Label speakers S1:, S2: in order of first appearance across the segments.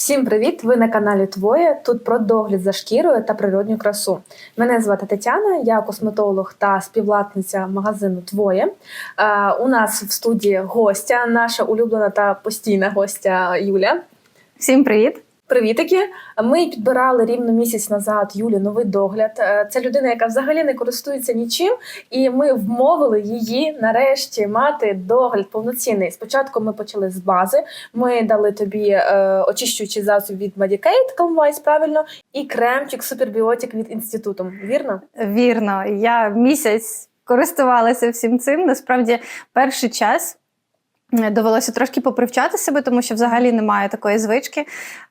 S1: Всім привіт! Ви на каналі Твоє. Тут про догляд за шкірою та природню красу. Мене звати Тетяна, я косметолог та співвласниця магазину Твоє. У нас в студії гостя, наша улюблена та постійна гостя Юля.
S2: Всім привіт!
S1: Привітики! Ми підбирали рівно місяць назад Юлі новий догляд. Е, Це людина, яка взагалі не користується нічим, і ми вмовили її нарешті мати догляд повноцінний. Спочатку ми почали з бази. Ми дали тобі е, очищуючий засіб від Medicaid, Calmwise, правильно, і кремчик супербіотик від інституту. Вірно?
S2: Вірно, я місяць користувалася всім цим. Насправді, перший час довелося трошки попривчати себе, тому що взагалі немає такої звички.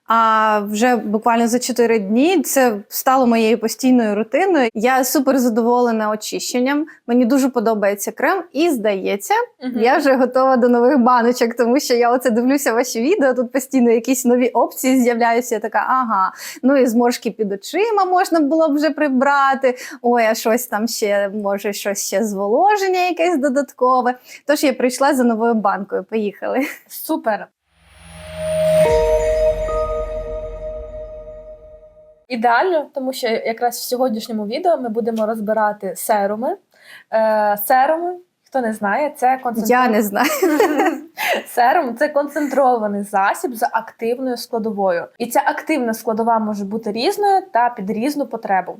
S2: А вже буквально за 4 дні це стало моєю постійною рутиною. Я супер задоволена очищенням. Мені дуже подобається крем, і здається, я вже готова до нових баночок, тому що я оце дивлюся ваші відео. Тут постійно якісь нові опції з'являються. Я така, ага, ну і зморшки під очима можна було б вже прибрати. Ой, а щось там ще може, щось ще зволоження, якесь додаткове. Тож я прийшла за новою банкою. Поїхали.
S1: Супер. Ідеально, тому що якраз в сьогоднішньому відео ми будемо розбирати серуми. Е, серуми, хто не знає, це концентрований
S2: Я не знаю.
S1: серум це концентрований засіб з активною складовою. І ця активна складова може бути різною та під різну потребу.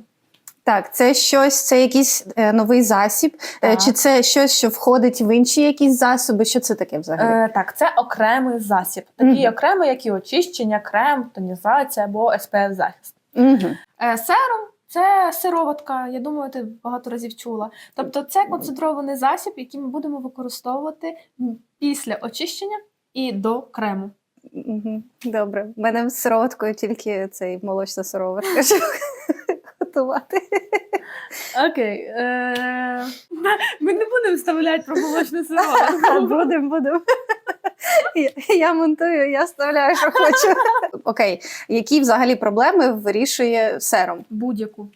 S2: Так, це щось, це якийсь е, новий засіб, е,
S1: Так.
S2: чи це щось, що входить в інші якісь засоби? Що це таке взагалі?
S1: Е, так, це окремий засіб. Такий
S2: Мгм.
S1: окремий, як і очищення, крем, тонізація або SPF захист.
S2: Угу.
S1: Е, Серум це сироватка, я думаю, ти багато разів чула. Тобто це концентрований засіб, який ми будемо використовувати після очищення і до крему.
S2: Добре. в мене з сироваткою тільки цей молочна сироватка, щоб.
S1: Окей. Е... Ми не будемо вставляти про молочну сироватку.
S2: Будемо, будемо. Я, монтую, я вставляю, що хочу. Окей, які взагалі проблеми вирішує серум?
S1: Будь-яку.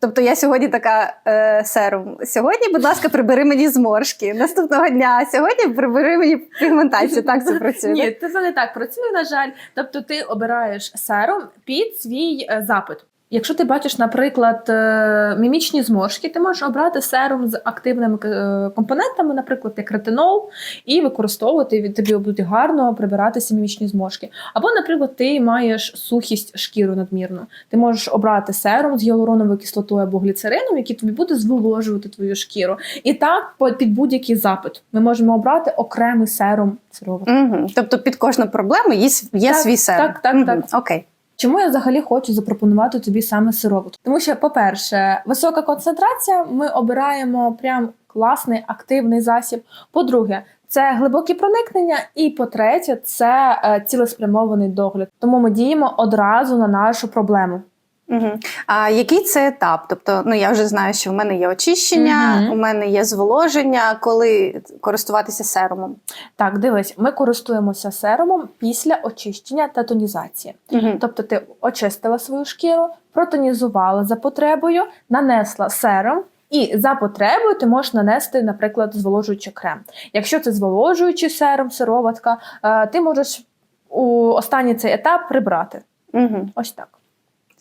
S2: Тобто я сьогодні така е, серум. Сьогодні, будь ласка, прибери мені зморшки. Наступного дня сьогодні прибери мені пігментацію. Так це працює.
S1: Ні, це не так працює, на жаль. Тобто ти обираєш серум під свій е, запит. Якщо ти бачиш, наприклад, е, мімічні зморшки, ти можеш обрати серум з активними е, компонентами, наприклад, як ретинол, і використовувати тобі буде гарно прибиратися мімічні зморшки. Або, наприклад, ти маєш сухість шкіри надмірну. Ти можеш обрати серум з гіалуроновою кислотою або гліцерином, який тобі буде зволожувати твою шкіру. І так під будь-який запит ми можемо обрати окремий серум сироватки.
S2: Угу. Тобто під кожну проблему є,
S1: Так,
S2: свій серум.
S1: так, так,
S2: Мгм.
S1: так.
S2: Окей.
S1: Чому я взагалі хочу запропонувати тобі саме сироватку? Тому що, по-перше, висока концентрація, ми обираємо прям класний активний засіб. По-друге, це глибокі проникнення. І по-третє, це е, цілеспрямований догляд. Тому ми діємо одразу на нашу проблему.
S2: Угу. А який це етап? Тобто, ну я вже знаю, що в мене є очищення,
S1: Мгм.
S2: у мене є зволоження, коли користуватися серумом.
S1: Так, дивись, ми користуємося серумом після очищення та тонізації.
S2: Угу.
S1: Тобто ти очистила свою шкіру, протонізувала за потребою, нанесла серум. І за потребою ти можеш нанести, наприклад, зволожуючий крем. Якщо це зволожуючий серум, сироватка, е, ти можеш у останній цей етап прибрати.
S2: Угу.
S1: Ось так.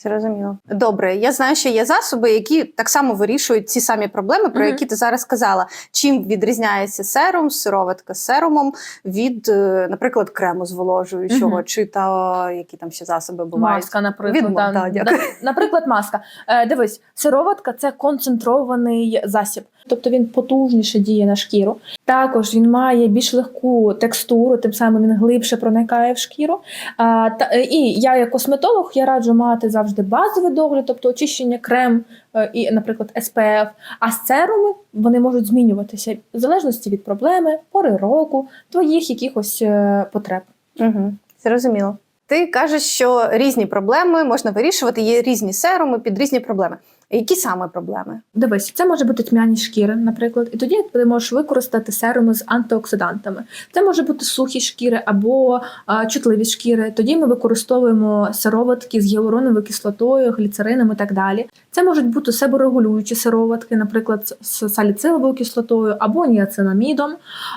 S2: Зрозуміло. Добре, я знаю, що є засоби, які так само вирішують ці самі проблеми, про які ти зараз сказала. Чим відрізняється серум, сироватка з серумом від, е, наприклад, крему зволожуючого,
S1: Мгм.
S2: чи та які там ще засоби бувають.
S1: Маска, наприклад.
S2: Від-
S1: Та,
S2: та, дякую.
S1: Наприклад, маска. Е, дивись, сироватка це концентрований засіб, тобто він потужніше діє на шкіру. Також він має більш легку текстуру, тим самим він глибше проникає в шкіру. А, та, е, і я, як косметолог, я раджу мати завжди базовий догляд, тобто очищення крем е, і, наприклад, SPF. А серуми вони можуть змінюватися в залежності від проблеми, пори року, твоїх якихось е, потреб.
S2: Угу. Зрозуміло. Ти кажеш, що різні проблеми можна вирішувати, є різні серуми під різні проблеми. Які саме проблеми?
S1: Дивись, це може бути тьмяні шкіри, наприклад, і тоді ти можеш використати серуми з антиоксидантами. Це може бути сухі шкіри або а, чутливі шкіри. Тоді ми використовуємо сироватки з гіалуроновою кислотою, гліцерином і так далі. Це можуть бути себорегулюючі сироватки, наприклад, з саліциловою кислотою або ніацинамідом.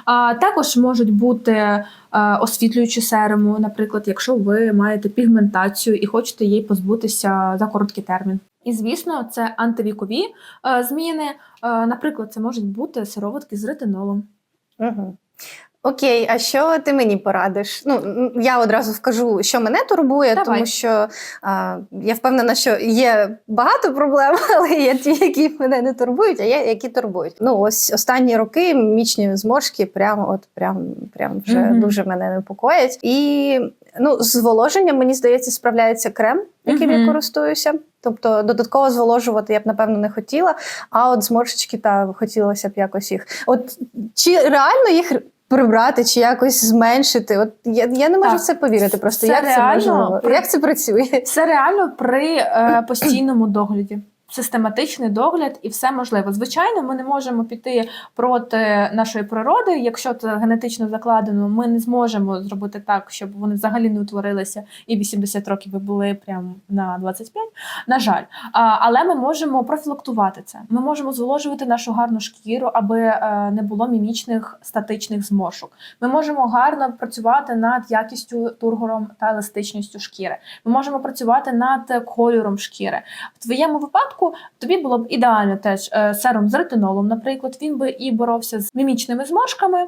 S1: А також можуть бути освітлюючі серуму, наприклад, якщо ви маєте пігментацію і хочете їй позбутися за короткий термін. І звісно, це антивікові е, зміни. Е, наприклад, це можуть бути сироватки з ретинолом.
S2: Угу. Окей, а що ти мені порадиш? Ну, я одразу вкажу, що мене турбує,
S1: Давай.
S2: тому що а, я впевнена, що є багато проблем, але є ті, які мене не турбують, а є які турбують. Ну, ось останні роки мімічні зморшки прямо от прям, прям вже
S1: Мгм.
S2: дуже мене непокоять. І ну, з зволоженням, мені здається, справляється крем, яким я користуюся. Тобто додатково зволожувати я б напевно не хотіла. А от зморшечки та хотілося б якось їх. От чи реально їх прибрати, чи якось зменшити? От я, я не можу
S1: Так.
S2: в це повірити. Просто
S1: Це
S2: як це можливо? Як це працює?
S1: Це реально при е, постійному догляді. Систематичний догляд і все можливо. Звичайно, ми не можемо піти проти нашої природи. Якщо це генетично закладено, ми не зможемо зробити так, щоб вони взагалі не утворилися і 80 років були прямо на 25. На жаль, але ми можемо профілактувати це. Ми можемо зволожувати нашу гарну шкіру, аби е, не було мімічних статичних зморшок. Ми можемо гарно працювати над якістю тургором та еластичністю шкіри. Ми можемо працювати над кольором шкіри. В твоєму випадку тобі було б ідеально теж е, серум з ретинолом, наприклад, він би і боровся з мімічними зморшками.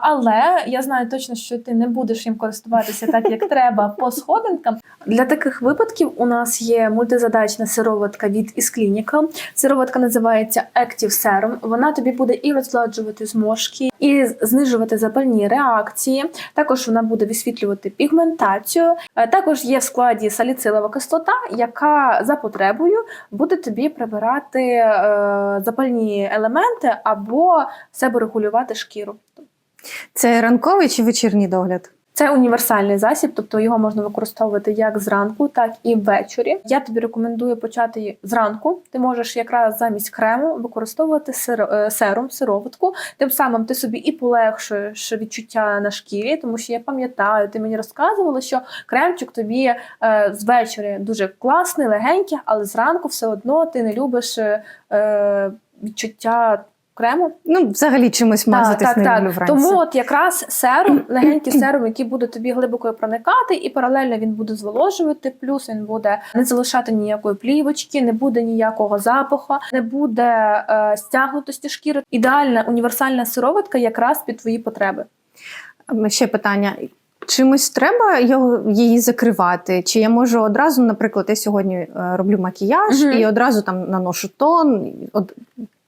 S1: Але я знаю точно, що ти не будеш їм користуватися так, як треба по сходинкам. Для таких випадків у нас є мультизадачна сироватка від Isclinical. Сироватка називається Active Serum. Вона тобі буде і розгладжувати зморшки, і знижувати запальні реакції. Також вона буде висвітлювати пігментацію. Е, Також є в складі саліцилова кислота, яка за потребою буде тобі прибирати е, запальні елементи або себе регулювати шкіру.
S2: Це ранковий чи вечірній догляд?
S1: Це універсальний засіб, тобто його можна використовувати як зранку, так і ввечері. Я тобі рекомендую почати зранку. Ти можеш якраз замість крему використовувати е, серум, сироватку. Тим самим ти собі і полегшуєш відчуття на шкірі, тому що я пам'ятаю, ти мені розказувала, що кремчик тобі е, з вечора дуже класний, легенький, але зранку все одно ти не любиш е, відчуття крему.
S2: Ну, взагалі чимось мазатись не люблю вранці.
S1: Тому от якраз серум, легенький серум, який буде тобі глибоко проникати, і паралельно він буде зволожувати. Плюс він буде не залишати ніякої плівочки, не буде ніякого запаху, не буде е, стягнутості шкіри. Ідеальна універсальна сироватка якраз під твої потреби.
S2: Ще питання. Чимось треба його її закривати? Чи я можу одразу, наприклад, я сьогодні е, роблю макіяж
S1: Мгм.
S2: і одразу там наношу тон. Од...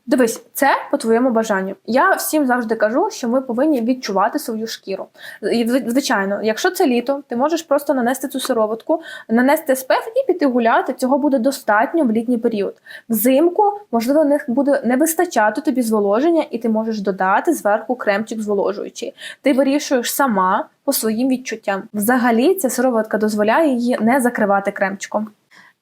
S1: Дивись, це по твоєму бажанню. Я всім завжди кажу, що ми повинні відчувати свою шкіру. І звичайно, якщо це літо, ти можеш просто нанести цю сироватку, нанести СПФ і піти гуляти. Цього буде достатньо в літній період. Взимку можливо не буде не вистачати тобі зволоження, і ти можеш додати зверху кремчик зволожуючий. Ти вирішуєш сама по своїм відчуттям. Взагалі, ця сироватка дозволяє її не закривати кремчиком.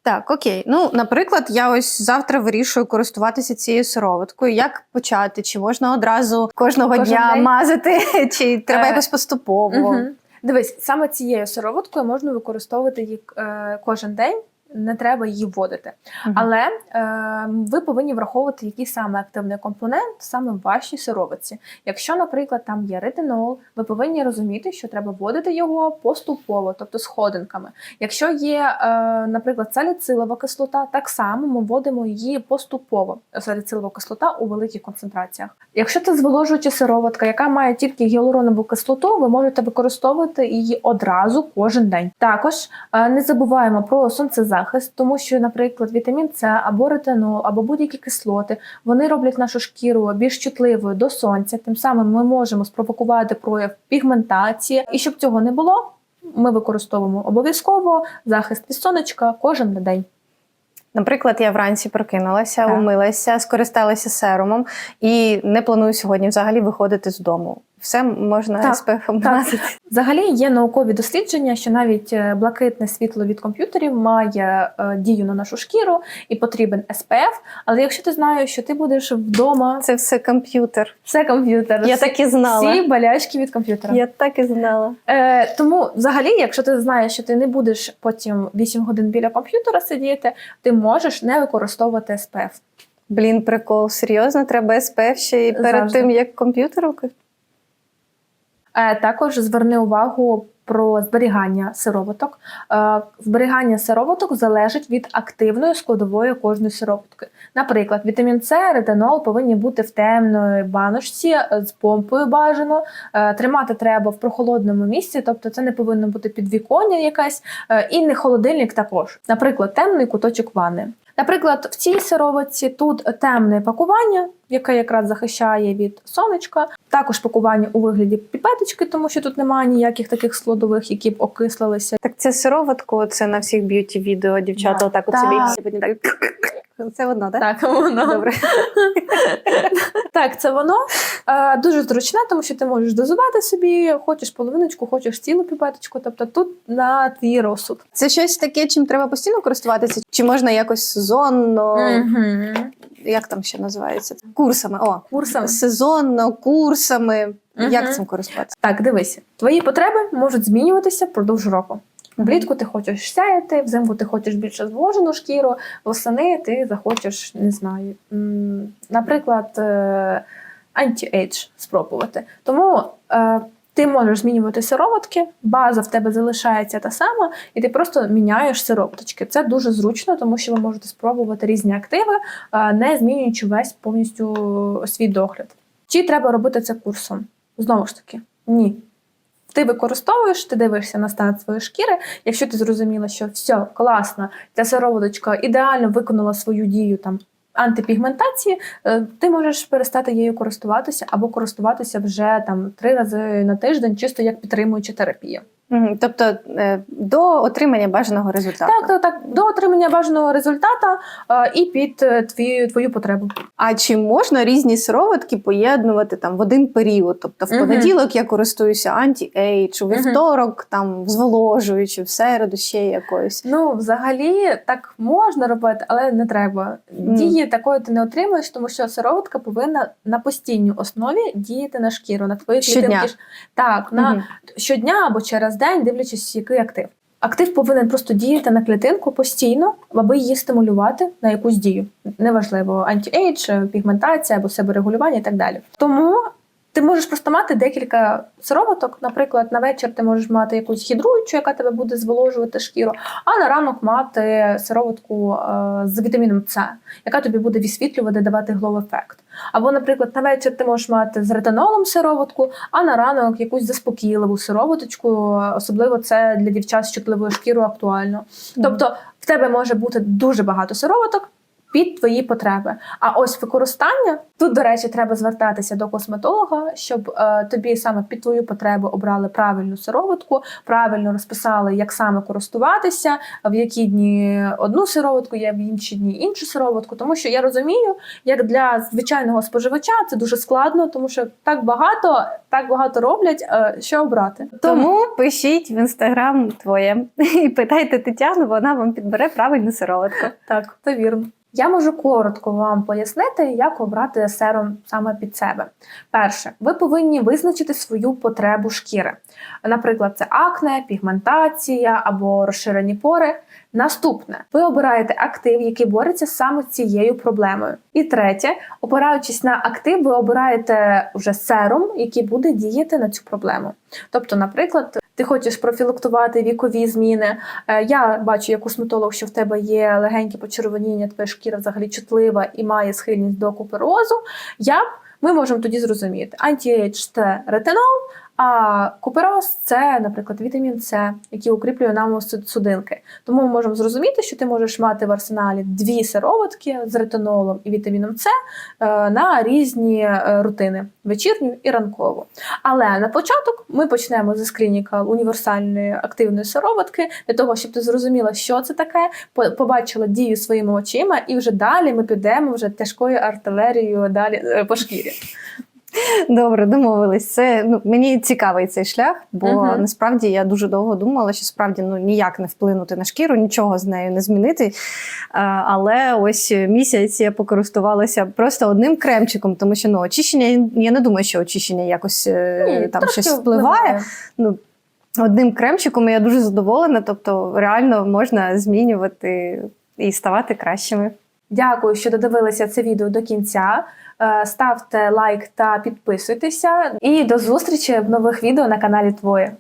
S2: Так, окей. Ну, наприклад, я ось завтра вирішую користуватися цією сироваткою. Як почати? Чи можна одразу кожного
S1: Кожен
S2: дня
S1: день?
S2: мазати, чи треба
S1: Е,
S2: якось поступово?
S1: Мгм. Дивись, саме цією сироваткою можна використовувати її е, кожен день. Не треба її вводити,
S2: Мгм.
S1: але е, ви повинні враховувати, який саме активний компонент саме в вашій сироватці. Якщо, наприклад, там є ретинол, ви повинні розуміти, що треба вводити його поступово, тобто сходинками. Якщо є, е, наприклад, саліцилова кислота, так само ми вводимо її поступово. Саліцилова кислота у великих концентраціях. Якщо це зволожуюча сироватка, яка має тільки гіалуронову кислоту, ви можете використовувати її одразу кожен день. Також е, не забуваємо про сонцезахист, тому що, наприклад, вітамін С або ретинол, або будь-які кислоти вони роблять нашу шкіру більш чутливою до сонця. Тим самим ми можемо спровокувати прояв пігментації. І щоб цього не було, ми використовуємо обов'язково захист від сонечка кожен день.
S2: Наприклад, я вранці прокинулася,
S1: Так.
S2: умилася, скористалася серумом і не планую сьогодні взагалі виходити з дому. Все можна
S1: Так,
S2: спехом
S1: так. Взагалі є наукові дослідження, що навіть е, блакитне світло від комп'ютерів має е, дію на нашу шкіру і потрібен SPF. Але якщо ти знаєш, що ти будеш вдома,
S2: Це все комп'ютер.
S1: все комп'ютер,
S2: Я
S1: всі-
S2: так і знала.
S1: всі болячки від комп'ютера.
S2: Я так і знала.
S1: Е, тому, взагалі, якщо ти знаєш, що ти не будеш потім 8 годин біля комп'ютера сидіти, ти можеш не використовувати SPF.
S2: Блін, прикол. Серйозно, треба СПФ ще і перед
S1: Завжди.
S2: тим, як комп'ютер.
S1: Також зверни увагу про зберігання сироваток. Е, Зберігання сироваток залежить від активної складової кожної сироватки. Наприклад, вітамін С, ретинол повинні бути в темної баночці е, з помпою бажано. Е, Тримати треба в прохолодному місці, тобто це не повинно бути підвіконня якесь, е, і не холодильник також. Наприклад, темний куточок ванни. Наприклад, в цій сироватці тут темне пакування, яке якраз захищає від сонечка. Також пакування у вигляді піпеточки, тому що тут немає ніяких таких складових, які б окислилися.
S2: Так це сироватку, це на всіх б'юті відео дівчата
S1: Да.
S2: отак от собі так. Це воно, так?
S1: Так, воно
S2: Добре.
S1: так, це воно е, дуже зручне, тому що ти можеш дозувати собі, хочеш половиночку, хочеш цілу піпеточку. Тобто тут на твій розсуд.
S2: Це щось таке, чим треба постійно користуватися? Чи можна якось сезонно,
S1: Угу.
S2: як там ще називається? Курсами. О,
S1: Курсом.
S2: сезонно, курсами.
S1: Мгм.
S2: Як цим користуватися?
S1: Так, дивися, твої потреби можуть змінюватися впродовж року. Влітку ти хочеш сяяти, взимку ти хочеш більше зволожену шкіру, восени ти захочеш, не знаю, наприклад, е, анті-ейдж спробувати. Тому е, ти можеш змінювати сироватки, база в тебе залишається та сама, і ти просто міняєш сироваточки. Це дуже зручно, тому що ви можете спробувати різні активи, е, не змінюючи весь повністю свій догляд. Чи треба робити це курсом? Знову ж таки, ні. Ти використовуєш, ти дивишся на стан своєї шкіри. Якщо ти зрозуміла, що все класно, ця сироводочка ідеально виконала свою дію там антипігментації, е, ти можеш перестати її користуватися або користуватися вже там три рази на тиждень, чисто як підтримуюча терапія.
S2: Тобто е, до отримання бажаного результату.
S1: Так, так, так, до отримання бажаного результата е, і під е, твою, твою потребу.
S2: А чи можна різні сироватки поєднувати там в один період? Тобто в понеділок я користуюся анті-ейдж, у вівторок там зволожуючи, в середу ще якоюсь.
S1: Ну, взагалі, так можна робити, але не треба. Дії такої ти не отримуєш, тому що сироватка повинна на постійній основі діяти на шкіру, на твої
S2: Щодня.
S1: Так, на
S2: Мгм.
S1: щодня або через день, дивлячись, який актив. Актив повинен просто діяти на клітинку постійно, аби її стимулювати на якусь дію. Неважливо, анті-ейдж, пігментація або себорегулювання і так далі. Тому ти можеш просто мати декілька сироваток. Наприклад, на вечір ти можеш мати якусь хідруючу, яка тебе буде зволожувати шкіру, а на ранок мати сироватку е, з вітаміном С, яка тобі буде висвітлювати, давати глоу ефект. Або, наприклад, на вечір ти можеш мати з ретинолом сироватку, а на ранок якусь заспокійливу сироваточку, особливо це для дівчат з чутливою шкірою актуально. Тобто в тебе може бути дуже багато сироваток під твої потреби. А ось використання тут, до речі, треба звертатися до косметолога, щоб е, тобі саме під твою потребу обрали правильну сироватку, правильно розписали, як саме користуватися, в які дні одну сироватку є, в інші дні іншу сироватку. Тому що я розумію, як для звичайного споживача це дуже складно, тому що так багато, так багато роблять, е, що обрати.
S2: Тому пишіть в інстаграм твоє і питайте Тетяну, вона вам підбере правильну сироватку.
S1: Так, це вірно. Я можу коротко вам пояснити, як обрати серум саме під себе. Перше, ви повинні визначити свою потребу шкіри. Наприклад, це акне, пігментація або розширені пори. Наступне, ви обираєте актив, який бореться саме цією проблемою. І третє, опираючись на актив, ви обираєте вже серум, який буде діяти на цю проблему. Тобто, наприклад, ти хочеш профілактувати вікові зміни. Е, Я бачу, як косметолог, що в тебе є легеньке почервоніння, твоя шкіра взагалі чутлива і має схильність до куперозу. Я ми можемо тоді зрозуміти. Анті-ейдж – це ретинол, а купероз це, наприклад, вітамін С, який укріплює нам суд- судинки. Тому ми можемо зрозуміти, що ти можеш мати в арсеналі дві сироватки з ретинолом і вітаміном С е, на різні е, рутини вечірню і ранкову. Але на початок ми почнемо зі скрініка універсальної активної сироватки для того, щоб ти зрозуміла, що це таке, побачила дію своїми очима, і вже далі ми підемо вже тяжкою артилерією далі е, по шкірі.
S2: Добре, домовились. Це ну мені цікавий цей шлях, бо
S1: Мгм.
S2: насправді я дуже довго думала, що справді ну ніяк не вплинути на шкіру, нічого з нею не змінити. А, але ось місяць я покористувалася просто одним кремчиком, тому що ну очищення я не думаю, що очищення якось е, там щось впливає. Ну одним кремчиком я дуже задоволена. Тобто, реально можна змінювати і ставати кращими.
S1: Дякую, що додивилися це відео до кінця. Е, Ставте лайк та підписуйтеся. І до зустрічі в нових відео на каналі Твоє.